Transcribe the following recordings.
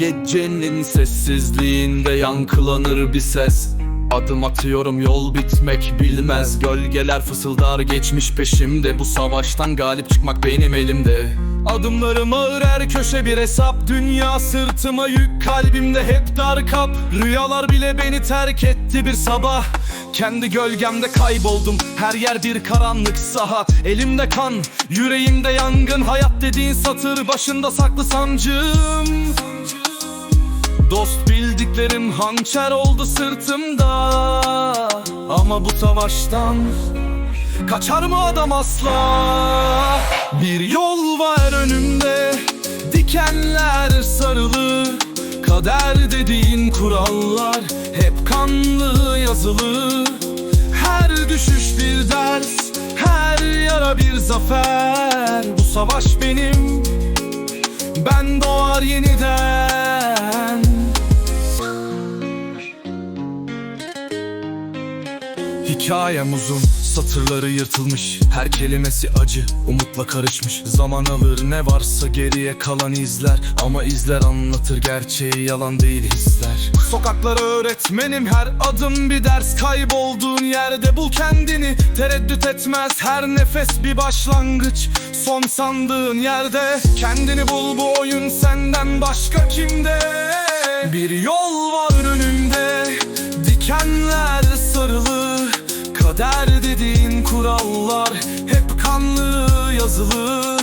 gecenin sessizliğinde yankılanır bir ses. Adım atıyorum yol bitmek bilmez. Gölgeler fısıldar geçmiş peşimde. Bu savaştan galip çıkmak benim elimde. Adımlarım ağır her köşe bir hesap. Dünya sırtıma yük kalbimde hep dar kap. Rüyalar bile beni terk etti bir sabah. Kendi gölgemde kayboldum Her yer bir karanlık saha. Elimde kan, yüreğimde yangın. Hayat dediğin satır başında saklı sancım Dost bildiklerim hançer oldu sırtımda. Ama bu savaştan Kaçar mı adam asla? Bir yol var önümde Dikenler sarılı. Kader dediğin kurallar Hep kanlı yazılı. Her düşüş bir ders Her yara bir zafer. Bu savaş benim Ben doğar yeniden Hikayem uzun, satırları yırtılmış. Her kelimesi acı, umutla karışmış. Zaman alır ne varsa geriye kalan izler. Ama izler anlatır gerçeği yalan değil hisler. Sokaklar öğretmenim her adım bir ders. Kaybolduğun yerde bul kendini. Tereddüt etmez her nefes bir başlangıç. Son sandığın yerde. Kendini bul bu oyun senden başka kimde? Bir yol var önünde. Dikenler Kader dediğin kurallar Hep kanlı yazılı.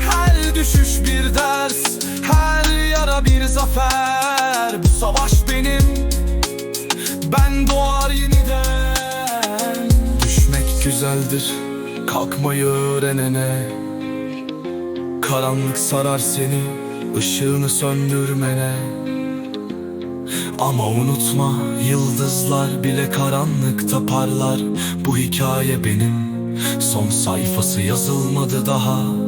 Her düşüş bir ders Her yara bir zafer. Bu savaş benim Ben doğar yeniden. Düşmek güzeldir Kalkmayı öğrenene. Karanlık sarar seni ışığını söndürmene ama unutma yıldızlar bile karanlıkta parlar. Bu hikaye benim. Son sayfası yazılmadı daha